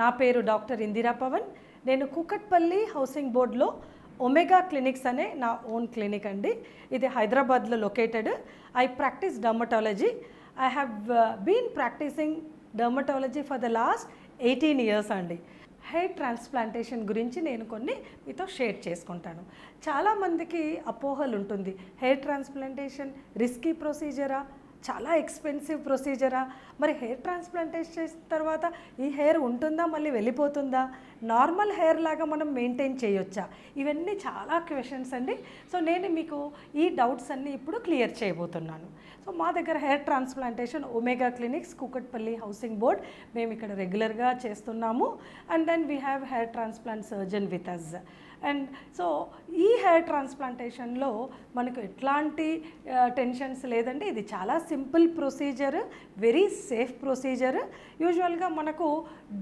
నా పేరు డాక్టర్ ఇందిరా పవన్. నేను కూకట్పల్లి హౌసింగ్ బోర్డ్లో ఒమేగా క్లినిక్స్ అనే నా ఓన్ క్లినిక్ అండి. ఇది హైదరాబాద్లో located I practice dermatology I have been practicing dermatology for the last eighteen years అండి. హెయిర్ ట్రాన్స్ప్లాంటేషన్ గురించి నేను కొన్ని మీతో షేర్ చేసుకుంటాను. చాలామందికి అపోహలు ఉంటుంది హెయిర్ ట్రాన్స్ప్లాంటేషన్ రిస్కీ ప్రొసీజరా చాలా ఎక్స్పెన్సివ్ ప్రొసీజరా మరి హెయిర్ ట్రాన్స్ప్లాంటేషన్ చేసిన తర్వాత ఈ హెయిర్ ఉంటుందా మళ్ళీ వెళ్ళిపోతుందా? నార్మల్ హెయిర్ లాగా మనం మెయింటైన్ చేయొచ్చా? ఇవన్నీ చాలా క్వశ్చన్స్ అండి. సో నేను మీకు ఈ డౌట్స్ అన్నీ ఇప్పుడు క్లియర్ చేయబోతున్నాను. సో మా దగ్గర hair transplantation Omega clinics Kukatpally housing board మేము ఇక్కడ రెగ్యులర్గా చేస్తున్నాము. And then we have hair transplant surgeon with us and so ఈ హెయిర్ ట్రాన్స్ప్లాంటేషన్లో మనకు ఎట్లాంటి టెన్షన్స్ లేదండి. ఇది చాలా simple procedure very safe procedure యూజువల్గా మనకు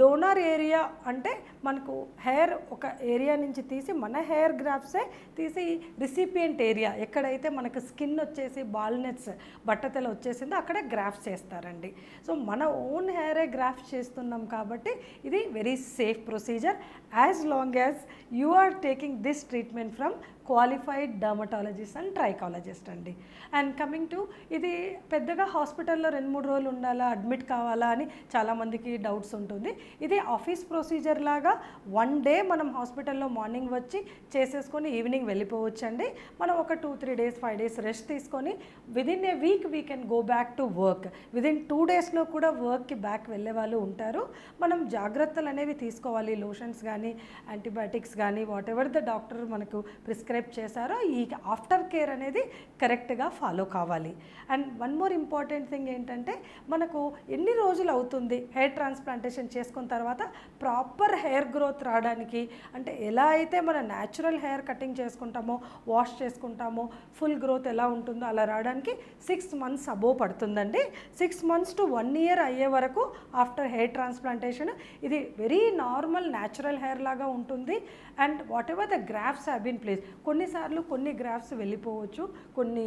డోనర్ ఏరియా అంటే మనకు హెయిర్ ఒక ఏరియా నుంచి తీసి మన హెయిర్ గ్రాఫ్సే తీసి రిసిపియంట్ ఏరియా ఎక్కడైతే మనకు స్కిన్ వచ్చేసి బాల్నెట్స్ బట్టతల వచ్చేసిందో అక్కడే గ్రాఫ్స్ చేస్తారండి. సో మన ఓన్ హెయిరే గ్రాఫ్ట్ చేస్తున్నాం కాబట్టి ఇది very safe procedure as long as you are taking this treatment from qualified dermatologist and trichologist అండి. అండ్ కమింగ్ టు ఇది పెద్దగా హాస్పిటల్లో రెండు మూడు రోజులు ఉండాలా అడ్మిట్ కావాలా అని చాలామందికి డౌట్స్ ఉంటుంది. ఇది ఆఫీస్ ప్రొసీజర్ లాగా వన్ డే మనం హాస్పిటల్లో మార్నింగ్ వచ్చి చేసేసుకొని ఈవినింగ్ వెళ్ళిపోవచ్చు అండి మనం ఒక two three days five days rest తీసుకొని within a week we can go back to work within two డేస్లో కూడా వర్క్కి బ్యాక్ వెళ్ళే వాళ్ళు ఉంటారు. మనం జాగ్రత్తలు అనేవి తీసుకోవాలి లోషన్స్ కానీ యాంటీబయాటిక్స్ కానీ వాట్ ఎవర్ డాక్టర్ మనకు ప్రిస్క్రైబ్ చేశారో ఈ ఆఫ్టర్ కేర్ అనేది కరెక్ట్గా ఫాలో కావాలి. And one more important thing ఏంటంటే మనకు ఎన్ని రోజులు అవుతుంది హెయిర్ ట్రాన్స్ప్లాంటేషన్ చేసుకున్న తర్వాత ప్రాపర్ హెయిర్ గ్రోత్ రావడానికి? అంటే ఎలా అయితే మన న్యాచురల్ హెయిర్ కటింగ్ చేసుకుంటామో వాష్ చేసుకుంటామో ఫుల్ గ్రోత్ ఎలా ఉంటుందో అలా రావడానికి సిక్స్ మంత్స్ అబోవ్ పడుతుందండి. Six months to one year అయ్యే వరకు ఆఫ్టర్ హెయిర్ ట్రాన్స్ప్లాంటేషన్ ఇది వెరీ నార్మల్ న్యాచురల్ హెయిర్ లాగా ఉంటుంది. And what whatever the grafts have been place. కొన్నిసార్లు కొన్ని గ్రాఫ్స్ వెళ్ళిపోవచ్చు. కొన్ని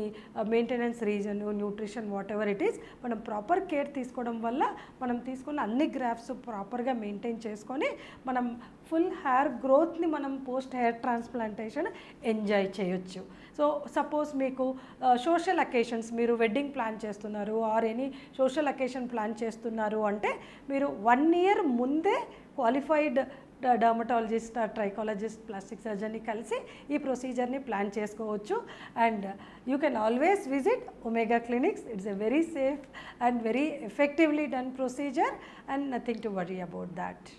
maintenance reason nutrition whatever it is. మనం ప్రాపర్ కేర్ తీసుకోవడం వల్ల మనం తీసుకున్న అన్ని గ్రాఫ్స్ ప్రాపర్గా మెయింటైన్ చేసుకొని మనం ఫుల్ హెయిర్ గ్రోత్ని మనం పోస్ట్ హెయిర్ ట్రాన్స్ప్లాంటేషన్ ఎంజాయ్ చేయొచ్చు. సో సపోజ్ మీకు సోషల్ అకేషన్స్ మీరు వెడ్డింగ్ ప్లాన్ చేస్తున్నారు or any social occasion plan చేస్తున్నారు అంటే మీరు వన్ ఇయర్ ముందే క్వాలిఫైడ్ డర్మటాలజిస్ట్ ట్రైకాలజిస్ట్ ప్లాస్టిక్ సర్జన్ని కలిసి ఈ ప్రొసీజర్ని ప్లాన్ చేసుకోవచ్చు. And you can always visit Omega clinics it's a very safe and very effectively done procedure and nothing to worry about that